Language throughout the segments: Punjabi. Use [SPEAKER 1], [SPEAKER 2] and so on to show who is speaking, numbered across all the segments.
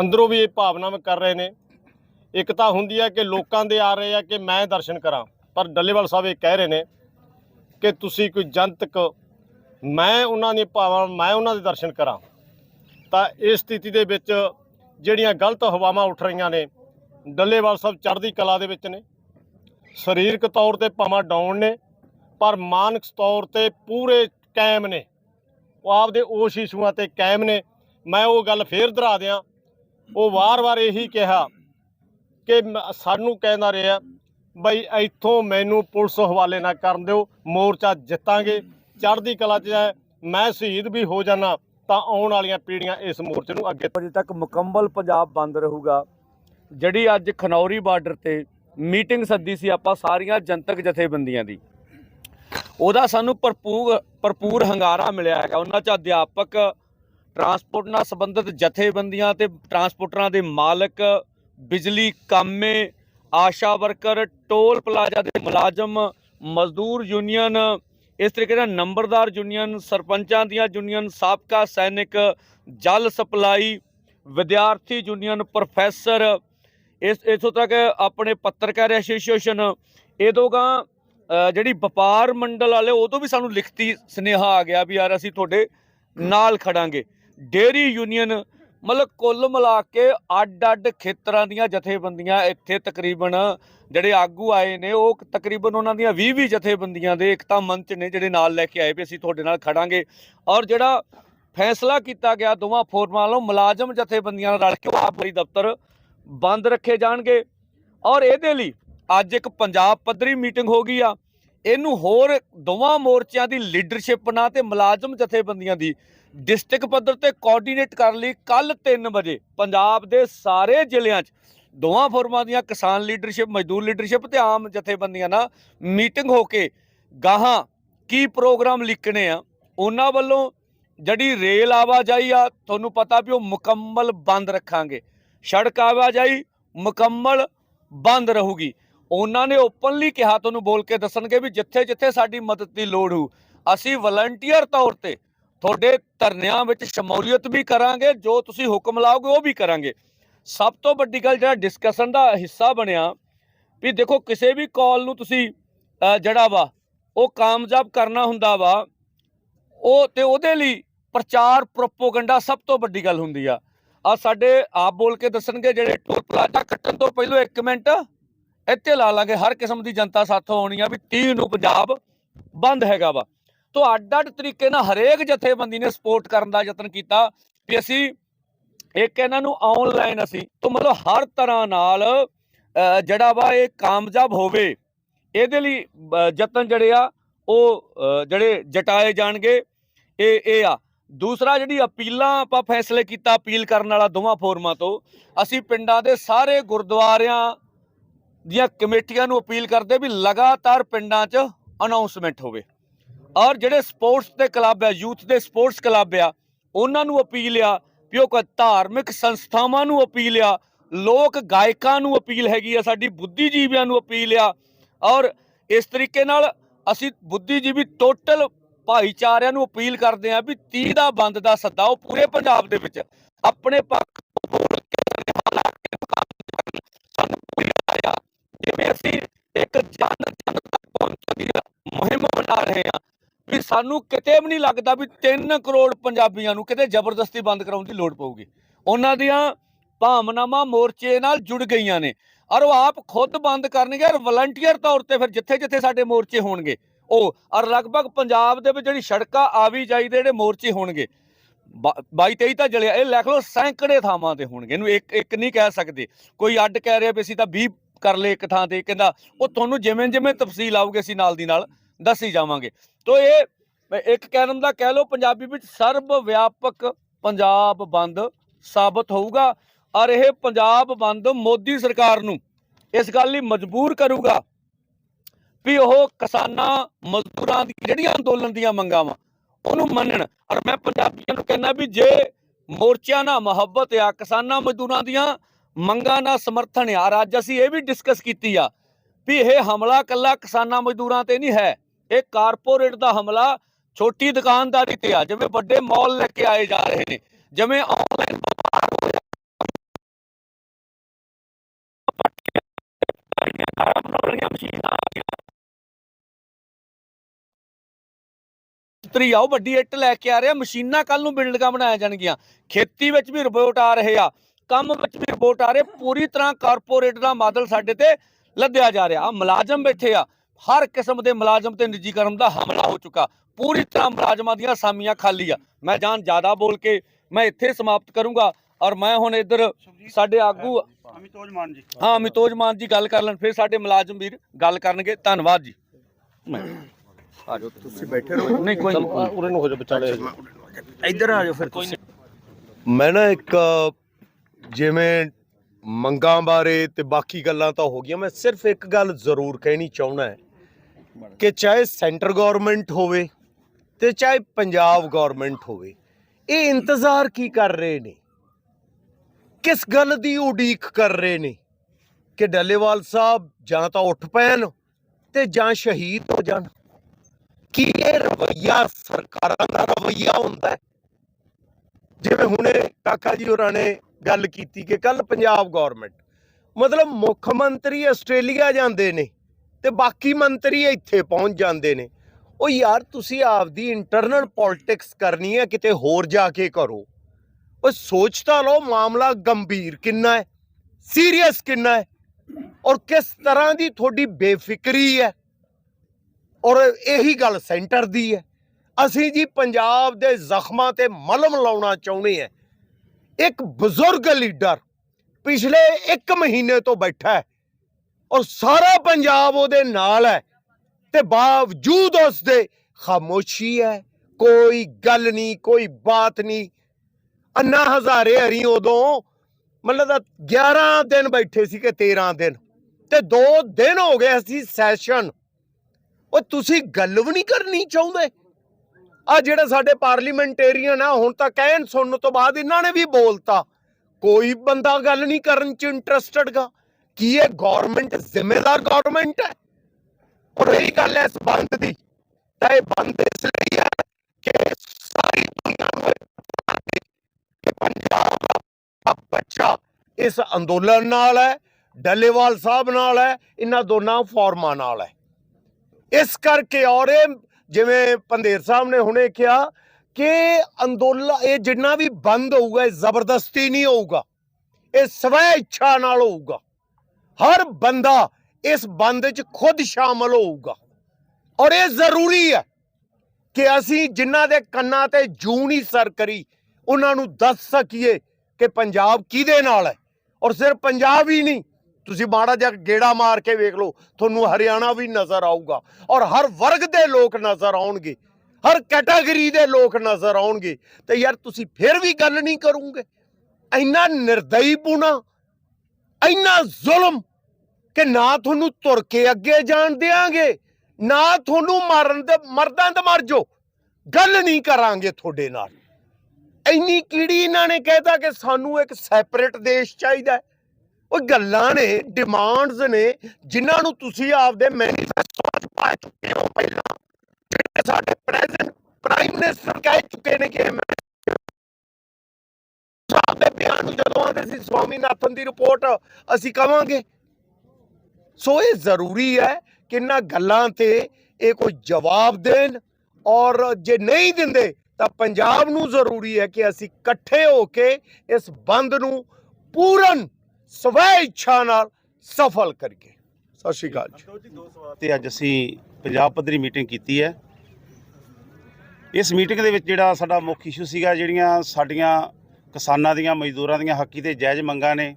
[SPEAKER 1] ਅੰਦਰੋਂ ਵੀ ਇਹ ਭਾਵਨਾਵਾਂ ਕਰ ਰਹੇ ਨੇ। ਇੱਕ ਤਾਂ ਹੁੰਦੀ ਹੈ ਕਿ ਲੋਕਾਂ ਦੇ ਆ ਰਹੇ ਆ ਕਿ ਮੈਂ ਦਰਸ਼ਨ ਕਰਾਂ। ਪਰ ਡੱਲੇਵਾਲ ਸਾਹਿਬ ਇਹ ਕਹਿ ਰਹੇ ਨੇ ਕਿ ਤੁਸੀਂ ਕੋਈ ਜਨਤਕ, ਮੈਂ ਉਹਨਾਂ ਦੀ ਭਾਵਾਂ, ਮੈਂ ਉਹਨਾਂ ਦੇ ਦਰਸ਼ਨ ਕਰਾਂ। ਤਾਂ ਇਸ ਸਥਿਤੀ ਦੇ ਵਿੱਚ ਜਿਹੜੀਆਂ ਗਲਤ ਹਵਾਵਾਂ ਉੱਠ ਰਹੀਆਂ ਨੇ, ਡੱਲੇਵਾਲ ਸਾਹਿਬ ਚੜ੍ਹਦੀ ਕਲਾ ਦੇ ਵਿੱਚ ਨੇ। ਸਰੀਰਕ ਤੌਰ ਤੇ ਭਾਵਾਂ ਡਾਊਨ ਨੇ, ਪਰ ਮਾਨਸਿਕ ਤੌਰ ਤੇ ਪੂਰੇ ਕਾਇਮ ਨੇ। ਉਹ ਆਪਦੇ ਉਸ ਇਸ਼ੂਆਂ ਤੇ ਕਾਇਮ ਨੇ। ਮੈਂ ਉਹ ਗੱਲ ਫੇਰ ਦੁਹਰਾ ਦਿਆਂ ਉਹ ਵਾਰ-ਵਾਰ ਇਹੀ ਕਿਹਾ ਕਿ ਸਾਨੂੰ ਕਹਿੰਦਾ ਰਿਹਾ, ਬਈ ਇੱਥੋਂ ਮੈਨੂੰ ਪੁਲਿਸ ਹਵਾਲੇ ਨਾ ਕਰਨ ਦਿਓ, ਮੋਰਚਾ ਜਿੱਤਾਂਗੇ, ਚੜ੍ਹਦੀ ਕਲਾ 'ਚ ਹੈ, ਮੈਂ ਸ਼ਹੀਦ ਵੀ ਹੋ ਜਾਣਾ ਤਾਂ ਆਉਣ ਵਾਲੀਆਂ ਪੀੜ੍ਹੀਆਂ ਇਸ ਮੋਰਚੇ ਨੂੰ ਅੱਗੇ
[SPEAKER 2] ਅਜੇ ਤੱਕ ਮੁਕੰਮਲ ਪੰਜਾਬ ਬੰਦ ਰਹੂਗਾ। ਜਿਹੜੀ ਅੱਜ ਖਨੌਰੀ ਬਾਰਡਰ ਤੇ ਮੀਟਿੰਗ ਸੱਦੀ ਸੀ ਆਪਾਂ ਸਾਰੀਆਂ ਜਨਤਕ ਜਥੇਬੰਦੀਆਂ ਦੀ, ਉਹਦਾ ਸਾਨੂੰ ਭਰਪੂਰ ਭਰਪੂਰ ਹੰਗਾਰਾ ਮਿਲਿਆ ਹੈਗਾ। ਉਹਨਾਂ ਚ ਅਧਿਆਪਕ ਟਰਾਂਸਪੋਰਟ ਨਾਲ ਸੰਬੰਧਿਤ ਜਥੇਬੰਦੀਆਂ ਤੇ ਟਰਾਂਸਪੋਰਟਰਾਂ ਦੇ ਮਾਲਕ, ਬਿਜਲੀ ਕਾਮੇ, ਆਸ਼ਾ ਵਰਕਰ, ਟੋਲ ਪਲਾਜ਼ਾ ਦੇ ਮੁਲਾਜ਼ਮ, ਮਜ਼ਦੂਰ ਯੂਨੀਅਨ, ਇਸ ਤਰੀਕੇ ਨਾਲ ਨੰਬਰਦਾਰ ਯੂਨੀਅਨ, ਸਰਪੰਚਾਂ ਦੀਆਂ ਯੂਨੀਅਨ, ਸਾਬਕਾ ਸੈਨਿਕ, ਜਲ ਸਪਲਾਈ, ਵਿਦਿਆਰਥੀ ਯੂਨੀਅਨ, ਪ੍ਰੋਫੈਸਰ, ਇਸ ਇਥੋਂ ਤੱਕ ਆਪਣੇ ਪੱਤਰਕਾਰ ਐਸੋਸੀਏਸ਼ਨ, ਇਹ ਦੋਗਾ ਜਿਹੜੀ ਵਪਾਰ ਮੰਡਲ ਵਾਲੇ, ਉਹ ਤੋਂ ਵੀ ਸਾਨੂੰ ਲਿਖਤੀ ਸੁਨੇਹਾ ਆ ਗਿਆ ਵੀ ਯਾਰ ਅਸੀਂ ਤੁਹਾਡੇ ਨਾਲ ਖੜਾਂਗੇ। ਡੇਰੀ ਯੂਨੀਅਨ, ਮਤਲਬ ਕੁੱਲ ਮਿਲਾ ਕੇ ਅੱਡ-ਅੱਡ ਖੇਤਰਾਂ ਦੀਆਂ ਜਥੇਬੰਦੀਆਂ ਇੱਥੇ ਤਕਰੀਬਨ ਜਿਹੜੇ ਆਗੂ ਆਏ ਨੇ, ਉਹ ਤਕਰੀਬਨ ਉਹਨਾਂ ਦੀਆਂ 20-20 ਜਥੇਬੰਦੀਆਂ ਦੇ ਇਕਤਾ ਮੰਚ ਨੇ ਜਿਹੜੇ ਨਾਲ ਲੈ ਕੇ ਆਏ ਵੀ ਅਸੀਂ ਤੁਹਾਡੇ ਨਾਲ ਖੜਾਂਗੇ। ਔਰ ਜਿਹੜਾ ਫੈਸਲਾ ਕੀਤਾ ਗਿਆ ਦੋਵਾਂ ਫੋਰਮਾਂ ਵੱਲੋਂ, ਮੁਲਾਜ਼ਮ ਜਥੇਬੰਦੀਆਂ ਨਾਲ ਰਲ ਕੇ ਉਹ ਆਪਣੀ ਦਫ਼ਤਰ ਬੰਦ ਰੱਖੇ ਜਾਣਗੇ। ਔਰ ਇਹਦੇ ਲਈ ਅੱਜ ਇੱਕ ਪੰਜਾਬ ਪੱਧਰੀ ਮੀਟਿੰਗ ਹੋ ਗਈ ਆ। ਇਹਨੂੰ ਹੋਰ ਦੋਵਾਂ ਮੋਰਚਿਆਂ ਦੀ ਲੀਡਰਸ਼ਿਪ ਨਾਲ ਤੇ ਮੁਲਾਜ਼ਮ ਜਥੇਬੰਦੀਆਂ ਦੀ ਡਿਸਟ੍ਰਿਕਟ ਪੱਧਰ ਤੇ ਕੋਆਰਡੀਨੇਟ ਕਰਨ ਲਈ ਕੱਲ 3 ਵਜੇ ਪੰਜਾਬ ਦੇ ਸਾਰੇ ਜ਼ਿਲ੍ਹਿਆਂ 'ਚ। ਦੋਵਾਂ ਫੋਰਮਾਂ ਦੀਆਂ ਕਿਸਾਨ ਲੀਡਰਸ਼ਿਪ, ਮਜ਼ਦੂਰ ਲੀਡਰਸ਼ਿਪ ਤੇ ਆਮ ਜਥੇਬੰਦੀਆਂ ਨਾਲ ਮੀਟਿੰਗ ਹੋ ਕੇ ਗਾਹਾਂ ਕੀ ਪ੍ਰੋਗਰਾਮ ਲਿਖਣੇ ਆ, ਉਹਨਾਂ ਵੱਲੋਂ ਜਿਹੜੀ ਰੇਲ ਆਵਾਜਾਈ ਆ, ਤੁਹਾਨੂੰ ਪਤਾ ਵੀ ਉਹ ਮੁਕੰਮਲ ਬੰਦ ਰੱਖਾਂਗੇ। ਸੜਕ ਆਵਾਜਾਈ ਮੁਕੰਮਲ ਬੰਦ ਰਹੂਗੀ। ਉਹਨਾਂ ਨੇ ਓਪਨਲੀ ਕਿਹਾ, ਤੁਹਾਨੂੰ ਬੋਲ ਕੇ ਦੱਸਣਗੇ ਵੀ ਜਿੱਥੇ ਜਿੱਥੇ ਸਾਡੀ ਮਦਦ ਦੀ ਲੋੜ ਹੋ ਅਸੀਂ ਵਲੰਟੀਅਰ ਤੌਰ ਤੇ ਤੁਹਾਡੇ ਧਰਨਿਆਂ ਵਿੱਚ ਸ਼ਮੂਲੀਅਤ ਵੀ ਕਰਾਂਗੇ, ਜੋ ਤੁਸੀਂ ਹੁਕਮ ਲਾਓਗੇ ਉਹ ਵੀ ਕਰਾਂਗੇ। ਸਭ ਤੋਂ ਵੱਡੀ ਗੱਲ ਜਿਹੜਾ ਡਿਸਕਸ਼ਨ ਦਾ ਹਿੱਸਾ ਬਣਿਆ, ਵੀ ਦੇਖੋ ਕਿਸੇ ਵੀ ਕਾਲ ਨੂੰ ਤੁਸੀਂ ਜਿਹੜਾ ਵਾ, ਉਹ ਕਾਮਯਾਬ ਕਰਨਾ ਹੁੰਦਾ ਵਾ, ਉਹ ਤੇ ਉਹਦੇ ਲਈ ਪ੍ਰਚਾਰ ਪ੍ਰੋਪੋਗੰਡਾ ਸਭ ਤੋਂ ਵੱਡੀ ਗੱਲ ਹੁੰਦੀ ਆ। ਆ ਸਾਡੇ ਆਪ ਬੋਲ ਕੇ ਦੱਸਣਗੇ ਜਿਹੜੇ ਟੋਲ ਪਲਾਜ਼ਾ ਕੱਟਣ ਤੋਂ ਪਹਿਲਾਂ ਇੱਕ ਮਿੰਟ ਇੱਥੇ ਲਾ ਲਾਂਗੇ। ਹਰ ਕਿਸਮ ਦੀ ਜਨਤਾ ਸਾਥੋਂ ਆਉਣੀ ਆ ਵੀ 30 ਨੂੰ ਪੰਜਾਬ ਬੰਦ ਹੈਗਾ ਵਾ। ਤੋਂ ਅੱਡ-ਅੱਡ ਤਰੀਕੇ ਨਾਲ ਹਰੇਕ ਜਥੇਬੰਦੀ ਨੇ ਸਪੋਰਟ ਕਰਨ ਦਾ ਯਤਨ ਕੀਤਾ ਵੀ ਅਸੀਂ ਇੱਕ ਇਹਨਾਂ ਨੂੰ ਆਨਲਾਈਨ ਅਸੀਂ, ਤੋਂ ਮਤਲਬ ਹਰ ਤਰ੍ਹਾਂ ਨਾਲ ਜਿਹੜਾ ਵਾ ਇਹ ਕਾਮਯਾਬ ਹੋਵੇ, ਇਹਦੇ ਲਈ ਯਤਨ ਜਿਹੜੇ ਆ, ਉਹ ਜਿਹੜੇ ਜਟਾਏ ਜਾਣਗੇ, ਇਹ ਇਹ ਆ। ਦੂਸਰਾ ਜਿਹੜੀ ਅਪੀਲਾਂ ਆਪਾਂ ਫੈਸਲੇ ਕੀਤਾ ਅਪੀਲ ਕਰਨ ਵਾਲਾ ਦੋਵਾਂ ਫੋਰਮਾਂ ਤੋਂ, ਅਸੀਂ ਪਿੰਡਾਂ ਦੇ ਸਾਰੇ ਗੁਰਦੁਆਰਿਆਂ ਦੀਆਂ ਕਮੇਟੀਆਂ ਨੂੰ ਅਪੀਲ ਕਰਦੇ ਵੀ ਲਗਾਤਾਰ ਪਿੰਡਾਂ 'ਚ ਅਨਾਉਂਸਮੈਂਟ ਹੋਵੇ। ਔਰ ਜਿਹੜੇ ਸਪੋਰਟਸ ਦੇ ਕਲੱਬ ਆ, ਯੂਥ ਦੇ ਸਪੋਰਟਸ ਕਲੱਬ ਆ, ਉਹਨਾਂ ਨੂੰ ਅਪੀਲ ਆ ਵੀ ਉਹ ਕੋਈ ਧਾਰਮਿਕ ਸੰਸਥਾਵਾਂ ਨੂੰ ਅਪੀਲ ਆ, ਲੋਕ ਗਾਇਕਾਂ ਨੂੰ ਅਪੀਲ ਹੈਗੀ ਆ, ਸਾਡੀ ਬੁੱਧੀਜੀਵੀਆਂ ਨੂੰ ਅਪੀਲ ਆ ਔਰ ਇਸ ਤਰੀਕੇ ਨਾਲ ਅਸੀਂ ਬੁੱਧੀਜੀਵੀ ਟੋਟਲ ਭਾਈਚਾਰਿਆਂ ਨੂੰ ਅਪੀਲ ਕਰਦੇ ਆ ਵੀ 30 ਦਾ ਬੰਦ ਦਾ ਸੱਦਾ ਉਹ ਪੂਰੇ ਪੰਜਾਬ ਦੇ ਵਿੱਚ ਆਪਣੇ ਪੱਖ ਜਿਵੇਂ ਅਸੀਂ ਸਾਨੂੰ ਕਿਤੇ ਵੀ ਨਹੀਂ ਲੱਗਦਾ ਵੀ 3 ਕਰੋੜ ਪੰਜਾਬੀਆਂ ਨੂੰ ਕਿਤੇ ਜ਼ਬਰਦਸਤੀ ਬੰਦ ਕਰਾਉਣ ਦੀ ਲੋੜ ਪਊਗੀ। ਉਹਨਾਂ ਦੀਆਂ ਭਾਵਨਾਵਾਂ ਮੋਰਚੇ ਨਾਲ ਜੁੜ ਗਈਆਂ ਨੇ। ਔਰ ਉਹ ਆਪ ਖੁਦ ਬੰਦ ਕਰਨਗੇ ਔਰ ਵਲੰਟੀਅਰ ਤੌਰ ਤੇ ਫਿਰ ਜਿੱਥੇ ਜਿੱਥੇ ਸਾਡੇ ਮੋਰਚੇ ਹੋਣਗੇ, ਉਹ ਔਰ ਲਗਭਗ ਪੰਜਾਬ ਦੇ ਵਿੱਚ ਜਿਹੜੀ ਸੜਕਾਂ ਆਵੀ ਜਾਈ ਦੇ ਜਿਹੜੇ ਮੋਰਚੇ ਹੋਣਗੇ 22 23 ਤਾਂ ਜਲਿਆ ਇਹ ਲਿਖ ਲਓ ਸੈਂਕੜੇ ਥਾਵਾਂ ਤੇ ਹੋਣਗੇ। ਇਹਨੂੰ ਇੱਕ ਇੱਕ ਨਹੀਂ ਕਹਿ ਸਕਦੇ। ਕੋਈ ਅੱਡ ਕਹਿ ਰਿਹਾ ਵੀ ਅਸੀਂ ਤਾਂ 20 ਕਰ ਲਏ ਇੱਕ ਥਾਂ ਤੇ, ਕਹਿੰਦਾ ਉਹ ਤੁਹਾਨੂੰ ਜਿਵੇਂ ਜਿਵੇਂ ਤਫਸੀਲ ਆਊਗੀ ਅਸੀਂ ਨਾਲ ਦੀ ਨਾਲ ਦੱਸੀ ਜਾਵਾਂਗੇ। ਤੋ ਇਹ ਇੱਕ ਕਹਿਣ ਦਾ ਕਹਿ ਲਓ, ਪੰਜਾਬੀ ਵਿੱਚ ਸਰਬ ਵਿਆਪਕ ਪੰਜਾਬ ਬੰਦ ਸਾਬਤ ਹੋਊਗਾ ਔਰ ਇਹ ਪੰਜਾਬ ਬੰਦ ਮੋਦੀ ਸਰਕਾਰ ਨੂੰ ਇਸ ਗੱਲ ਲਈ ਮਜਬੂਰ ਕਰੂਗਾ ਵੀ ਉਹ ਕਿਸਾਨਾਂ, ਮਜ਼ਦੂਰਾਂ ਦੀ ਜਿਹੜੀਆਂ ਅੰਦੋਲਨ ਦੀਆਂ ਮੰਗਾਂ ਵਾ, ਉਹਨੂੰ ਮੰਨਣ। ਔਰ ਮੈਂ ਪੰਜਾਬੀਆਂ ਨੂੰ ਕਹਿੰਦਾ ਵੀ ਜੇ ਮੋਰਚਿਆਂ ਨਾਲ ਮੁਹੱਬਤ ਆ, ਕਿਸਾਨਾਂ, ਮਜ਼ਦੂਰਾਂ ਦੀਆਂ ਮੰਗਾਂ ਨਾਲ ਸਮਰਥਨ ਆ, ਔਰ ਅੱਜ ਅਸੀਂ ਇਹ ਵੀ ਡਿਸਕਸ ਕੀਤੀ ਆ ਵੀ ਇਹ ਹਮਲਾ ਕੱਲਾ ਕਿਸਾਨਾਂ, ਮਜ਼ਦੂਰਾਂ ਤੇ ਨਹੀਂ ਹੈ, ਇਹ ਕਾਰਪੋਰੇਟ ਦਾ ਹਮਲਾ ਛੋਟੀ ਦੁਕਾਨਦਾਰੀ ਤੇ ਆ, ਜਿਵੇਂ ਵੱਡੇ ਮਾਲ ਲੈ ਕੇ ਆਏ ਜਾ ਰਹੇ ਨੇ, ਜਿਵੇਂ ਆਨਲਾਈਨ ਵਪਾਰ ਹੋ ਰਿਹਾ। ਤਰੀ ਆਓ, ਵੱਡੀ ਇੱਟ ਲੈ ਕੇ ਆ ਰਿਹਾ ਮਸ਼ੀਨਾਂ ਕੱਲ ਨੂੰ ਬਿਲਡਿੰਗਾਂ ਬਣਾਇਆ ਜਾਣਗੀਆਂ। ਖੇਤੀ ਵਿੱਚ ਵੀ ਰੋਬੋਟ ਆ ਰਹੇ ਆ, ਕੰਮ ਵਿੱਚ ਵੀ ਰੋਬੋਟ ਆ ਰਹੇ, ਪੂਰੀ ਤਰ੍ਹਾਂ ਕਾਰਪੋਰੇਟ ਦਾ ਮਾਡਲ ਸਾਡੇ ਤੇ ਲੱਦਿਆ ਜਾ ਰਿਹਾ। ਮੁਲਾਜ਼ਮ ਬੈਠੇ ਆ, ਹਰ ਕਿਸਮ ਦੇ ਮੁਲਾਜ਼ਮ ਤੇ ਨਿੱਜੀਕਰਨ ਦਾ ਹਮਲਾ ਹੋ ਚੁੱਕਾ। ਪੂਰੀ ਤਰ੍ਹਾਂ ਮੁਲਾਜ਼ਮਾਂ ਦੀਆਂ ਸਾਮੀਆਂ ਖਾਲੀ ਆ। ਮੈਂ ਜਾਨ ਜ਼ਿਆਦਾ ਬੋਲ ਕੇ ਮੈਂ ਇੱਥੇ ਸਮਾਪਤ ਕਰੂੰਗਾ ਔਰ ਮੈਂ ਹੁਣ ਇੱਧਰ ਸਾਡੇ ਆਗੂ
[SPEAKER 3] ਅਮਿਤੋਜ ਮਾਨ ਜੀ।
[SPEAKER 2] ਹਾਂ ਅਮਿਤੋਜ ਮਾਨ ਜੀ ਗੱਲ ਕਰ ਲੈਣ ਫਿਰ ਸਾਡੇ ਮੁਲਾਜ਼ਮ ਵੀਰ ਗੱਲ ਕਰਨਗੇ। ਧੰਨਵਾਦ ਜੀ। ਆ ਜਾਓ ਤੁਸੀਂ। ਬੈਠੇ ਰਹੋ। ਨਹੀਂ ਕੋਈ ਨਹੀਂ।
[SPEAKER 1] ਉਰੇ ਨੂੰ ਹੋ ਜਾ ਵਿਚਾਲੇ।
[SPEAKER 2] ਇੱਧਰ ਆ ਜਾਓ ਫਿਰ ਤੁਸੀਂ।
[SPEAKER 4] ਮੈਂ ਨਾ ਇੱਕ ਜਿਵੇਂ ਮੰਗਾਂ ਬਾਰੇ ਤੇ ਬਾਕੀ ਗੱਲਾਂ ਤਾਂ ਹੋ ਗਈਆਂ ਮੈਂ ਸਿਰਫ ਇੱਕ ਗੱਲ ਜ਼ਰੂਰ ਕਹਿਣੀ ਚਾਹੁੰਦਾ ਹੈ ਕਿ ਚਾਹੇ ਸੈਂਟਰ ਗਵਰਨਮੈਂਟ ਹੋਵੇ ਤੇ ਚਾਹੇ ਪੰਜਾਬ ਗਵਰਨਮੈਂਟ ਹੋਵੇ, ਇਹ ਇੰਤਜ਼ਾਰ ਕੀ ਕਰ ਰਹੇ ਨੇ? ਕਿਸ ਗੱਲ ਦੀ ਉਡੀਕ ਕਰ ਰਹੇ ਨੇ? ਕਿ ਡੱਲੇਵਾਲ ਸਾਹਿਬ ਜਾਂ ਤਾਂ ਉੱਠ ਪੈਣ ਤੇ ਜਾਂ ਸ਼ਹੀਦ ਹੋ ਜਾਣ। ਕੀ ਇਹ ਰਵਈਆ ਸਰਕਾਰਾਂ ਦਾ ਰਵਈਆ ਹੁੰਦਾ ਜਿਵੇਂ ਹੁਣੇ ਕਾਕਾ ਜੀ ਹੋਰਾਂ ਨੇ ਗੱਲ ਕੀਤੀ ਕਿ ਕੱਲ ਪੰਜਾਬ ਗਵਰਨਮੈਂਟ ਮਤਲਬ ਮੁੱਖ ਮੰਤਰੀ ਆਸਟ੍ਰੇਲੀਆ ਜਾਂਦੇ ਨੇ ਤੇ ਬਾਕੀ ਮੰਤਰੀ ਇੱਥੇ ਪਹੁੰਚ ਜਾਂਦੇ ਨੇ। ਉਹ ਯਾਰ ਤੁਸੀਂ ਆਪਦੀ ਇੰਟਰਨਲ ਪੋਲਿਟਿਕਸ ਕਰਨੀ ਹੈ, ਕਿਤੇ ਹੋਰ ਜਾ ਕੇ ਕਰੋ। ਉਹ ਸੋਚ ਤਾਂ ਲਓ ਮਾਮਲਾ ਗੰਭੀਰ ਕਿੰਨਾ ਹੈ ਸੀਰੀਅਸ ਕਿੰਨਾ ਹੈ, ਔਰ ਕਿਸ ਤਰ੍ਹਾਂ ਦੀ ਤੁਹਾਡੀ ਬੇਫਿਕਰੀ ਹੈ, ਔਰ ਇਹੀ ਗੱਲ ਸੈਂਟਰ ਦੀ ਹੈ। ਅਸੀਂ ਜੀ ਪੰਜਾਬ ਦੇ ਜ਼ਖਮਾਂ ਤੇ ਮਲਮ ਲਾਉਣਾ ਚਾਹੁੰਦੇ ਹਾਂ। ਇੱਕ ਬਜ਼ੁਰਗ ਲੀਡਰ ਪਿਛਲੇ 1 ਮਹੀਨੇ ਤੋਂ ਬੈਠਾ ਹੈ, ਔਰ ਸਾਰਾ ਪੰਜਾਬ ਉਹਦੇ ਨਾਲ ਹੈ। ਤੇ ਬਾਵਜੂਦ ਉਸ ਦੇ ਖਾਮੋਸ਼ੀ ਹੈ, ਕੋਈ ਗੱਲ ਨਹੀਂ, ਕੋਈ ਬਾਤ ਨਹੀਂ। ਅੰਨਾ ਹਜ਼ਾਰੇ ਹਰੀ ਉਦੋਂ, ਮਤਲਬ ਤਾਂ 11 ਦਿਨ ਬੈਠੇ ਸੀ ਕਿ 13 ਦਿਨ। ਤੇ 2 ਦਿਨ ਹੋ ਗਏ ਅਸੀਂ ਸੈਸ਼ਨ ਉਹ ਤੁਸੀਂ ਗੱਲ ਵੀ ਨਹੀਂ ਕਰਨੀ ਚਾਹੁੰਦੇ? ਆ ਜਿਹੜੇ ਸਾਡੇ ਪਾਰਲੀਮੈਂਟੇਰੀਅਨ ਆ, ਹੁਣ ਤਾਂ ਕਹਿਣ ਸੁਣਨ ਤੋਂ ਬਾਅਦ ਇਹਨਾਂ ਨੇ ਵੀ ਬੋਲਤਾ। ਕੋਈ ਬੰਦਾ ਗੱਲ ਨਹੀਂ ਕਰਨ ਚ ਇੰਟਰਸਟਡ ਗਾ। ਕੀ ਇਹ ਗਵਰਨਮੈਂਟ ਜ਼ਿੰਮੇਦਾਰ ਗਵਰਨਮੈਂਟ ਹੈ? ਔਰ ਇਹ ਗੱਲ ਹੈ ਇਸ ਬੰਦ ਦੀ। ਤਾਂ ਇਹ ਬੰਦ ਇਸ ਲਈ ਹੈ ਕਿ ਸਾਰੀ ਦੁਨੀਆ ਨੂੰ ਪਤਾ ਹੈ ਕਿ ਪੰਜਾਬ ਦਾ ਬੱਚਾ ਇਸ ਅੰਦੋਲਨ ਨਾਲ ਹੈ, ਡੱਲੇਵਾਲ ਸਾਹਿਬ ਨਾਲ ਹੈ, ਇਹਨਾਂ ਦੋਨਾਂ ਫੋਰਮਾਂ ਨਾਲ ਹੈ। ਇਸ ਕਰਕੇ ਔਰ ਇਹ ਜਿਵੇਂ ਪੰਦੇਰ ਸਾਹਿਬ ਨੇ ਹੁਣੇ ਕਿਹਾ ਕਿ ਅੰਦੋਲਨ, ਇਹ ਜਿੰਨਾ ਵੀ ਬੰਦ ਹੋਊਗਾ, ਇਹ ਜ਼ਬਰਦਸਤੀ ਨਹੀਂ ਹੋਊਗਾ। ਇਹ ਸਵੈ ਇੱਛਾ ਨਾਲ ਹੋਊਗਾ। ਹਰ ਬੰਦਾ ਇਸ ਬੰਦ 'ਚ ਖੁਦ ਸ਼ਾਮਲ ਹੋਊਗਾ। ਔਰ ਇਹ ਜ਼ਰੂਰੀ ਹੈ ਕਿ ਅਸੀਂ ਜਿਨ੍ਹਾਂ ਦੇ ਕੰਨਾਂ ਤੇ ਜੂ ਨਹੀਂ ਸਰ ਕਰੀ, ਉਹਨਾਂ ਨੂੰ ਦੱਸ ਸਕੀਏ ਕਿ ਪੰਜਾਬ ਕਿਹਦੇ ਨਾਲ ਹੈ। ਔਰ ਸਿਰਫ ਪੰਜਾਬ ਹੀ ਨਹੀਂ, ਤੁਸੀਂ ਮਾੜਾ ਜਿਹਾ ਗੇੜਾ ਮਾਰ ਕੇ ਵੇਖ ਲਓ, ਤੁਹਾਨੂੰ ਹਰਿਆਣਾ ਵੀ ਨਜ਼ਰ ਆਊਗਾ। ਔਰ ਹਰ ਵਰਗ ਦੇ ਲੋਕ ਨਜ਼ਰ ਆਉਣਗੇ, ਹਰ ਕੈਟਾਗਰੀ ਦੇ ਲੋਕ ਨਜ਼ਰ ਆਉਣਗੇ। ਤੇ ਯਾਰ ਤੁਸੀਂ ਫਿਰ ਵੀ ਗੱਲ ਨਹੀਂ ਕਰੋਗੇ। ਇੰਨਾ ਨਿਰਦਈਪੁਣਾ ਇੰਨਾ ਜ਼ੁਲਮ ਕਿ ਨਾ ਤੁਹਾਨੂੰ ਤੁਰ ਕੇ ਅੱਗੇ ਜਾਣ ਦੇਾਂਗੇ ਨਾ ਤੁਹਾਨੂੰ ਮਾਰਨ ਦੇ, ਮਰਦਾਂ ਤੇ ਮਰ ਜਾਓ। ਗੱਲ ਨਹੀਂ ਕਰਾਂਗੇ ਤੁਹਾਡੇ ਨਾਲ। ਇੰਨੀ ਕੀੜੀ ਇਹਨਾਂ ਨੇ ਕਹਿਤਾ ਕਿ ਸਾਨੂੰ ਇੱਕ ਸੈਪਰੇਟ ਦੇਸ਼ ਚਾਹੀਦਾ ਉਹ ਗੱਲਾਂ ਨੇ ਡਿਮਾਂਡਸ ਨੇ, ਜਿਨ੍ਹਾਂ ਨੂੰ ਤੁਸੀਂ ਆਪਦੇ ਮੈਨੀਫੈਸਟੋ 'ਚ ਪਾ ਚੁੱਕੇ ਹੋ ਪਹਿਲਾਂ। ਜਿਹੜੇ ਸਾਡੇ ਪ੍ਰੈਜ਼ੈਂਟ ਪ੍ਰਾਈਮ ਮਿਨਿਸਟਰ ਕਹਿ ਚੁੱਕੇ ਨੇ ਕਿ ਮੈਂ ਸਾਹਿਬ ਦੇ ਬਿਆਨ ਨੂੰ ਜਦੋਂ ਆਉਂਦੇ ਸੀ, ਸਵਾਮੀਨਾਥਨ ਦੀ ਰਿਪੋਰਟ ਅਸੀਂ ਕਵਾਂਗੇ। ਸੋ ਇਹ ਜ਼ਰੂਰੀ ਹੈ ਕਿ ਇਹਨਾਂ ਗੱਲਾਂ ਤੇ ਇਹ ਕੋਈ ਜਵਾਬ ਦੇਣ ਔਰ ਜੇ ਨਹੀਂ ਦਿੰਦੇ ਤਾਂ ਪੰਜਾਬ ਨੂੰ ਜ਼ਰੂਰੀ ਹੈ ਕਿ ਅਸੀਂ ਇਕੱਠੇ ਹੋ ਕੇ ਇਸ ਬੰਦ ਨੂੰ ਪੂਰਨ ਸਵੈ ਇੱਛਾ ਨਾਲ ਸਫਲ ਕਰੀਏ। ਸਤਿ ਸ਼੍ਰੀ ਅਕਾਲ ਜੀ।
[SPEAKER 3] ਤੇ ਅੱਜ ਅਸੀਂ ਪੰਜਾਬ ਪੱਧਰੀ ਮੀਟਿੰਗ ਕੀਤੀ ਹੈ। ਇਸ ਮੀਟਿੰਗ ਦੇ ਵਿੱਚ ਜਿਹੜਾ ਸਾਡਾ ਮੁੱਖ ਇਸ਼ੂ ਸੀਗਾ, ਜਿਹੜੀਆਂ ਸਾਡੀਆਂ ਕਿਸਾਨਾਂ ਦੀਆਂ, ਮਜ਼ਦੂਰਾਂ ਦੀਆਂ ਹੱਕੀ ਤੇ ਜਾਇਜ਼ ਮੰਗਾਂ ਨੇ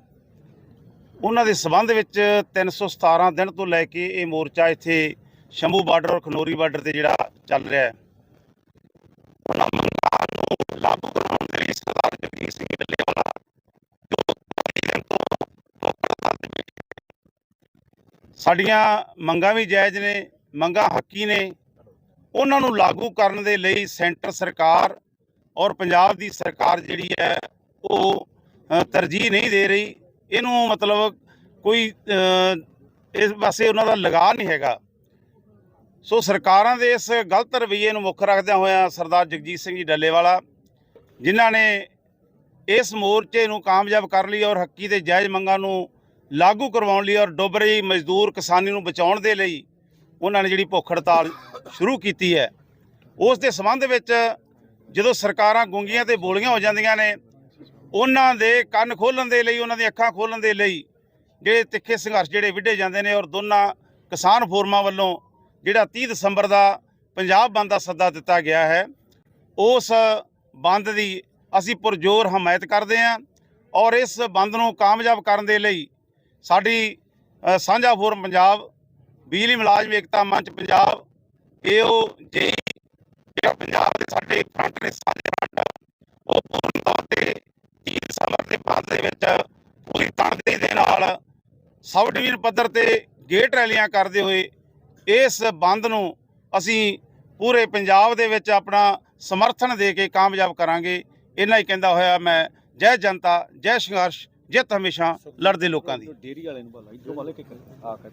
[SPEAKER 3] ਉਹਨਾਂ ਦੇ ਸਬੰਧ ਵਿੱਚ 317 ਦਿਨ ਤੋਂ ਲੈ ਕੇ ਇਹ ਮੋਰਚਾ ਇੱਥੇ ਸ਼ੰਭੂ ਬਾਰਡਰ ਔਰ ਖਨੋਰੀ ਬਾਰਡਰ ਤੇ ਜਿਹੜਾ ਚੱਲ ਰਿਹਾ ਹੈ। ਉਹਨਾਂ ਮੰਗਾਂ ਨੂੰ ਲਾਗੂ ਕਰਾਉਣ ਦੇ ਲਈ ਸਰਦਾਰ ਜਗਜੀਤ ਸਿੰਘ ਡੱਲੇਵਾਲਾ ਸਾਡੀਆਂ ਮੰਗਾਂ ਵੀ ਜਾਇਜ਼ ਨੇ, ਮੰਗਾਂ ਹੱਕੀ ਨੇ। ਉਹਨਾਂ ਨੂੰ ਲਾਗੂ ਕਰਨ ਦੇ ਲਈ ਸੈਂਟਰ ਸਰਕਾਰ ਔਰ ਪੰਜਾਬ ਦੀ ਸਰਕਾਰ ਜਿਹੜੀ ਹੈ, ਉਹ ਤਰਜੀਹ ਨਹੀਂ ਦੇ ਰਹੀ। ਇਹਨੂੰ ਮਤਲਬ ਕੋਈ ਇਸ ਪਾਸੇ ਉਹਨਾਂ ਦਾ ਲਗਾ ਨਹੀਂ ਹੈਗਾ। ਸੋ ਸਰਕਾਰਾਂ ਦੇ ਇਸ ਗਲਤ ਰਵੱਈਏ ਨੂੰ ਮੁੱਖ ਰੱਖਦਿਆਂ ਹੋਇਆਂ ਸਰਦਾਰ ਜਗਜੀਤ ਸਿੰਘ ਜੀ ਡੱਲੇਵਾਲਾ, ਜਿਨ੍ਹਾਂ ਨੇ ਇਸ ਮੋਰਚੇ ਨੂੰ ਕਾਮਯਾਬ ਕਰ ਲਈ ਔਰ ਹੱਕੀ ਤੇ ਜਾਇਜ਼ ਮੰਗਾਂ ਨੂੰ ਲਾਗੂ ਕਰਵਾਉਣ ਲਈ ਔਰ ਡੁੱਬ ਰਹੀ ਮਜ਼ਦੂਰ ਕਿਸਾਨੀ ਨੂੰ ਬਚਾਉਣ ਦੇ ਲਈ ਉਹਨਾਂ ਨੇ ਜਿਹੜੀ ਭੁੱਖ ਹੜਤਾਲ ਸ਼ੁਰੂ ਕੀਤੀ ਹੈ। ਉਸ ਦੇ ਸੰਬੰਧ ਵਿੱਚ ਜਦੋਂ ਸਰਕਾਰਾਂ ਗੁੰਗੀਆਂ ਤੇ ਬੋਲੀਆਂ ਹੋ ਜਾਂਦੀਆਂ ਨੇ ਉਹਨਾਂ ਦੇ ਕੰਨ ਖੋਲਣ ਦੇ ਲਈ, ਉਹਨਾਂ ਦੀਆਂ ਅੱਖਾਂ ਖੋਲਣ ਦੇ ਲਈ ਜਿਹੜੇ ਤਿੱਖੇ ਸੰਘਰਸ਼ ਜਿਹੜੇ ਵਿੱਢੇ ਜਾਂਦੇ ਨੇ ਔਰ ਦੋਨਾਂ ਕਿਸਾਨ ਫੋਰਮਾਂ ਵੱਲੋਂ ਜਿਹੜਾ 30 ਦਸੰਬਰ ਦਾ ਪੰਜਾਬ ਬੰਦ ਦਾ ਸੱਦਾ ਦਿੱਤਾ ਗਿਆ ਹੈ, ਉਸ ਬੰਦ ਦੀ ਅਸੀਂ ਪੁਰਜੋਰ ਹਮਾਇਤ ਕਰਦੇ ਹਾਂ ਔਰ ਇਸ ਬੰਦ ਨੂੰ ਕਾਮਯਾਬ ਕਰਨ ਦੇ ਲਈ ਸਾਡੀ ਸਾਂਝਾ ਫੋਰਮ ਪੰਜਾਬ, ਬਿਜਲੀ ਮੁਲਾਜ਼ਮ ਏਕਤਾ ਮੰਚ ਪੰਜਾਬ, ਏਓ ਜੇ ਜਿਹੜਾ ਪੰਜਾਬ ਦੇ ਸਾਡੇ ਫਰੰਟ ਨੇ, ਸਾਂਝੇ ਫਰੰਟ ਉਹ ਪੂਰਨ ਤੌਰ ਤੇ 30 ਦਸੰਬਰ ਦੇ ਬੰਦ ਦੇ ਵਿੱਚ ਪੂਰੀ ਤਣਦੇ ਦੇ ਨਾਲ ਸਬ ਡਿਵੀਜ਼ਨ ਪੱਧਰ ਤੇ ਗੇਟ ਰੈਲੀਆਂ ਕਰਦੇ ਹੋਏ ਇਸ ਬੰਦ ਨੂੰ ਅਸੀਂ ਪੂਰੇ ਪੰਜਾਬ ਦੇ ਵਿੱਚ ਆਪਣਾ ਸਮਰਥਨ ਦੇ ਕੇ ਕਾਮਯਾਬ ਕਰਾਂਗੇ। ਇਹਨਾਂ ਹੀ ਕਹਿੰਦਾ ਹੋਇਆ ਮੈਂ। ਜੈ ਜਨਤਾ, ਜੈ ਸੰਘਰਸ਼, ਜਿੱਤ ਹਮੇਸ਼ਾ ਲੜਦੇ ਲੋਕਾਂ ਦੀ।
[SPEAKER 2] ਡੇਰੀ ਵਾਲੇ ਨੂੰ ਬੋਲਾ ਇਧਰੋਂ ਵਾਲੇ ਕਿ ਆ ਕੇ